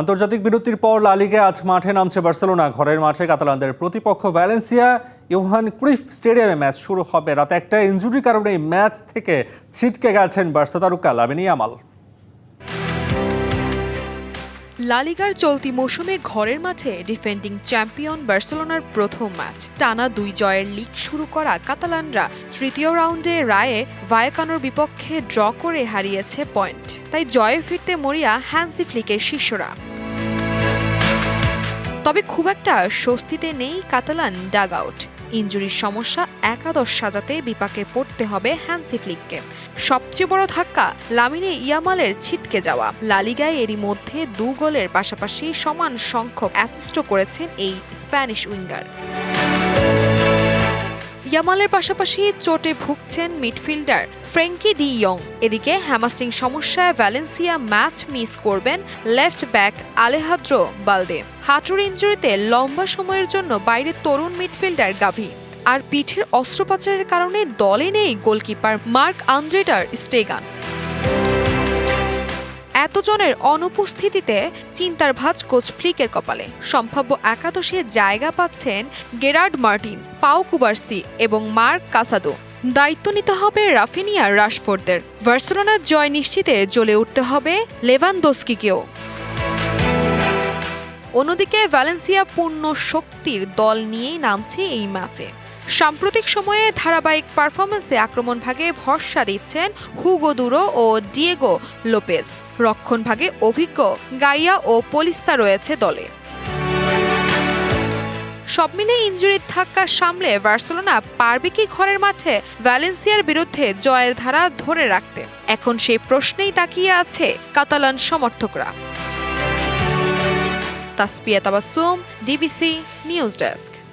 আন্তর্জাতিক বিরতির পর লালিগে আজ মাঠে নামছে বার্সেলোনা। ঘরের মাঠে কাতালানদের প্রতিপক্ষ ভ্যালেন্সিয়া ইউহান ক্রিফ স্টেডিয়ামে ম্যাচ শুরু হবে। রাতে একটা ইনজুরির কারণে এই ম্যাচ থেকে ছিটকে গেছেন বার্সা তারকা লামিনী আমাল লালিগার চলতি মৌসুমে ঘরের মাঠে ডিফেন্ডিং চ্যাম্পিয়ন বার্সেলোনার প্রথম ম্যাচ। টানা দুই জয়ের লিগ শুরু করা কাতালানরা তৃতীয় রাউন্ডে রায়ে ভায়াকানোর বিপক্ষে ড্র করে হারিয়েছে পয়েন্ট। তাই জয়ে ফিরতে মরিয়া হ্যান্সি ফ্লিকের শিষ্যরা। তবে খুব একটা স্বস্তিতে নেই কাতালান ডাগ আউট ইঞ্জুরির সমস্যা একাদশ সাজাতে বিপাকে পড়তে হবে হ্যান্সি ফ্লিককে। সবচেয়ে বড় ধাক্কা লামিনে ইয়ামালের ছিটকে যাওয়া। লালিগায় এরই মধ্যে দু গোলের পাশাপাশি সমান সংখ্যক অ্যাসিস্টও করেছেন এই স্প্যানিশ উইঙ্গার। ইয়ামালের পাশাপাশি চোটে ভুগছেন মিডফিল্ডার ফ্রেঙ্কি ডি ইয়ং। এদিকে হ্যামাস্টিং সমস্যায় ভ্যালেন্সিয়া ম্যাচ মিস করবেন লেফট ব্যাক আলেহাদ্রো বালদে। হাঁটুর ইঞ্জুরিতে লম্বা সময়ের জন্য বাইরে তরুণ মিডফিল্ডার গাভি। আর পিঠের অস্ত্রোপচারের কারণে দলে নেই goalkeeper Marc Andre ter Stegen. এতজনের অনুপস্থিতিতে চিন্তার ভাঁজ কোচ ফ্লিকের কপালে। সম্ভাব্য একাদশে জায়গা পাচ্ছেন গেরার্ড মার্টিন, পাও কুবার্সি এবং মার্ক কাসাদো। দায়িত্ব নিতে হবে রাফিনিয়া রাশফোর্ডদের। বার্সেলোনার জয় নিশ্চিতে জ্বলে উঠতে হবে লেভানদোস্কিকেও। অন্যদিকে ভ্যালেন্সিয়া পূর্ণ শক্তির দল নিয়েই নামছে এই ম্যাচে। সাম্প্রতিক সময়ে ধারাবাহিক পারফরমেন্সে আক্রমণ ভাগে ভরসা দিচ্ছেন হুগো দুরো ও ডিয়েগো লোপেজ। রক্ষণ ভাগে অভিজ্ঞ গাইয়া ও পলিস্তা রয়েছে দলে। সব মিলে ইঞ্জুরির ধাক্কা সামলে বার্সেলোনা পারবে কি ঘরের মাঠে ভ্যালেন্সিয়ার বিরুদ্ধে জয়ের ধারা ধরে রাখতে? এখন সেই প্রশ্নেই তাকিয়ে আছে কাতালান সমর্থকরা। Tasfia Tabassum DBC news desk.